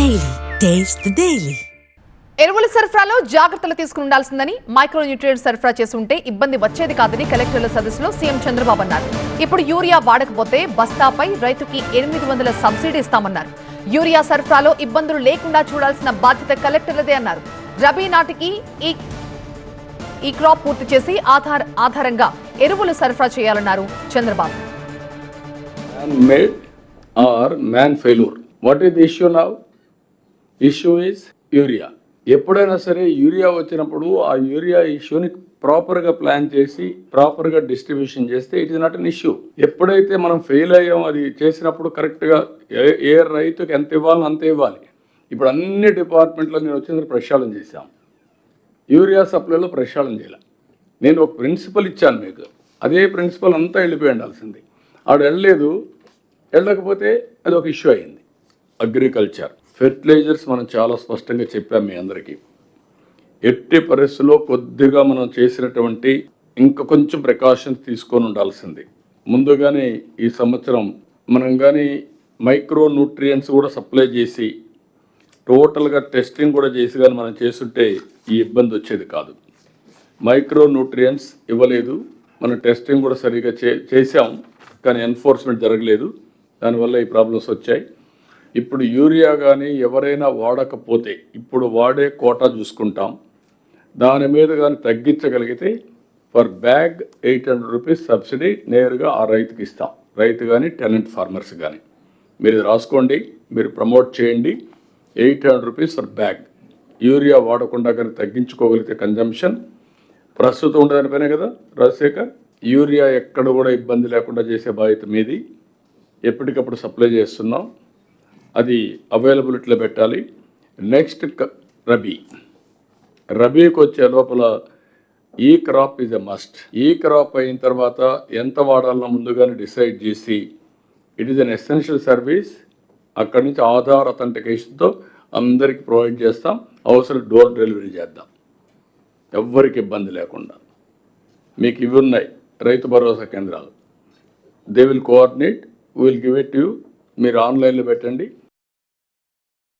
Taste the Daily. ఎరువుల సరఫరాలో జాగ్రత్తలు తీసుకుని ఉండాల్సిందని మైక్రో న్యూట్రియంట్ సరఫరా చేస్తుంటే ఇబ్బంది వచ్చేది కాదని కలెక్టర్ల సదస్సులో సీఎం చంద్రబాబు అన్నారు. ఇప్పుడు యూరియా వాడకపోతే బస్తాపై రైతుకి ఎనిమిది వందల సబ్సిడీ ఇస్తామన్నారు. యూరియా సరఫరాలో ఇబ్బందులు లేకుండా చూడాల్సిన బాధ్యత కలెక్టర్లదే అన్నారు. రబీ నాటికి ఈ ఈ క్రాప్ పూర్తి చేసి ఆధార్ ఆధారంగా ఎరువులు సరఫరా చేయాలన్నారు Chandrababu. Or man failure. What is the issue issue is urea ఎప్పుడైనా సరే యూరియా వచ్చినప్పుడు ఆ యూరియా ఇష్యూని ప్రాపర్గా ప్లాన్ చేసి ప్రాపర్గా డిస్ట్రిబ్యూషన్ చేస్తే it is not an issue ఎప్పుడైతే మనం ఫెయిల్ అయ్యాం అది చేసినప్పుడు కరెక్ట్గా ఏ ఏ రైతుకి ఎంత ఇవ్వాలో అంత ఇవ్వాలి. ఇప్పుడు అన్ని డిపార్ట్మెంట్లో నేను వచ్చిన ప్రక్షాళన చేశాం. యూరియా సప్లైలో ప్రక్షాళన చేయాలి. నేను ఒక ప్రిన్సిపల్ ఇచ్చాను మీకు. అదే ప్రిన్సిపల్ అంతా వెళ్ళిపోయి ఉండాల్సింది. ఆడు వెళ్ళలేదు వెళ్ళకపోతే అది ఒక ఇష్యూ అయింది. అగ్రికల్చర్ ఫెర్టిలైజర్స్ మనం చాలా స్పష్టంగా చెప్పాం మీ అందరికీ. ఎట్టి పరిస్థితుల్లో కొద్దిగా మనం చేసినటువంటి ఇంకా కొంచెం ప్రికాషన్స్ తీసుకొని ఉండాల్సింది. ముందుగానే ఈ సంవత్సరం మనం కానీ మైక్రో న్యూట్రియంట్స్ కూడా సప్లై చేసి టోటల్గా టెస్టింగ్ కూడా చేసి కానీ మనం చేస్తుంటే ఈ ఇబ్బంది వచ్చేది కాదు. మైక్రో న్యూట్రియంట్స్ ఇవ్వలేదు. మనం టెస్టింగ్ కూడా సరిగా చే చేసాం కానీ ఎన్ఫోర్స్మెంట్ జరగలేదు. దానివల్ల ఈ ప్రాబ్లమ్స్ వచ్చాయి. ఇప్పుడు యూరియా కానీ ఎవరైనా వాడకపోతే ఇప్పుడు వాడే కోటా చూసుకుంటాం. దాని మీద కానీ తగ్గించగలిగితే for bag eight hundred rupees subsidy నేరుగా ఆ రైతుకి ఇస్తాం. రైతు కానీ టెలెంట్ ఫార్మర్స్ కానీ మీరు రాసుకోండి మీరు ప్రమోట్ చేయండి. Eight hundred rupees for bag. Urea వాడకుండా కానీ తగ్గించుకోగలిగితే కన్జంప్షన్. ప్రస్తుతం ఉండదానిపైనే కదా రాజశేఖర్? యూరియా ఎక్కడ కూడా ఇబ్బంది లేకుండా చేసే బాధ్యత మీది. ఎప్పటికప్పుడు సప్లై చేస్తున్నాం. అది అవైలబిలిటీలో పెట్టాలి. నెక్స్ట్ క- రబీ. రబీకి వచ్చే లోపల ఈ క్రాప్ ఇస్ ఎ మస్ట్. ఈ క్రాప్ అయిన తర్వాత ఎంత వాడాలన్నా ముందుగానే డిసైడ్ చేసి it is an essential service. అక్కడి నుంచి ఆధార్ అథెంటికేషన్తో అందరికి ప్రొవైడ్ చేస్తాం. అవసరం డోర్ డెలివరీ చేద్దాం. ఎవ్వరికి ఇబ్బంది లేకుండా. మీకు ఇవి ఉన్నాయి. రైతు భరోసా కేంద్రాలు. They will coordinate. Will give it you. మీరు ఆన్లైన్లో పెట్టండి.